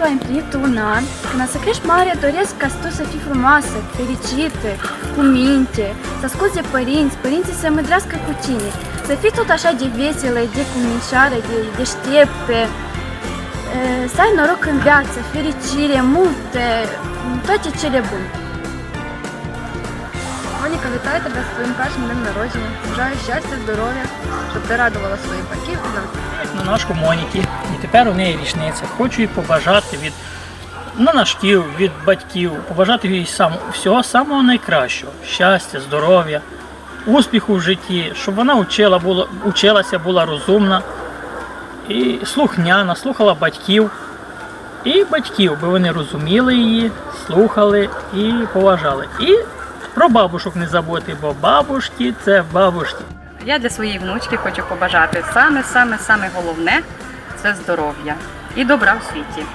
tua împlinit un an, când să crești mare, doresc ca tu să fii frumoasă, fericită, cu minte, să asculți de părinți, părinții să mândrească cu tine, să fii tot așa de veselă, de cuminșoară, de deșteptă, e, să ai noroc în viață, fericire, multe, toate cele bune. Моніка, вітаю тебе з твоїм першим днем народження. Бажаю щастя, здоров'я, щоб ти радувала своїх батьків. На ножку Моніки. І тепер у неї річниця. Хочу їй побажати від на наш від батьків, побажати їй сам, всього самого найкращого. Щастя, здоров'я, успіху в житті, щоб вона учила, була, училася, була розумна і слухняна, слухала батьків. І батьків, би вони розуміли її, слухали і поважали. І про бабушок не забути, бо бабушки це бабушки. Я для своєї внучки хочу побажати саме, саме, саме головне це здоров'я і добра в світі.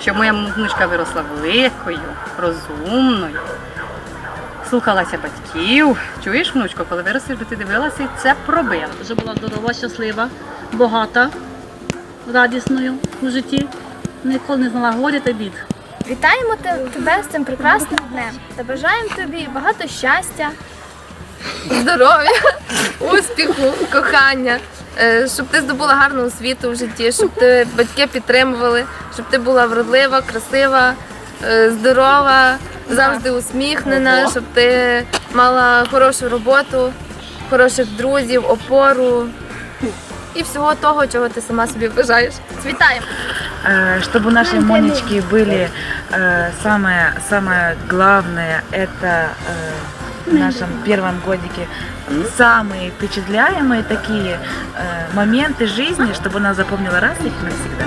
Щоб моя внучка виросла великою, розумною, слухалася батьків. Чуєш, внучко, коли виростеш, би ти дивилася і це пробила. щоб була здорова, щаслива, багата, радісною у житті. Ніколи не знала горя та бід. Вітаємо тебе з цим прекрасним днем та бажаємо тобі багато щастя, Здоров'я, успіху, кохання, е, щоб ти здобула гарну освіту в житті, щоб ти батьки підтримували, щоб ти була вродлива, красива, е, здорова, завжди усміхнена, щоб ти мала хорошу роботу, хороших друзів, опору і всього того, чого ти сама собі бажаєш. Вітаємо! Э, чтобы у нашей Монечки были э, самое, самое главное, это э, в нашем первом годике самые впечатляемые такие э, моменты жизни, чтобы она запомнила раз их навсегда.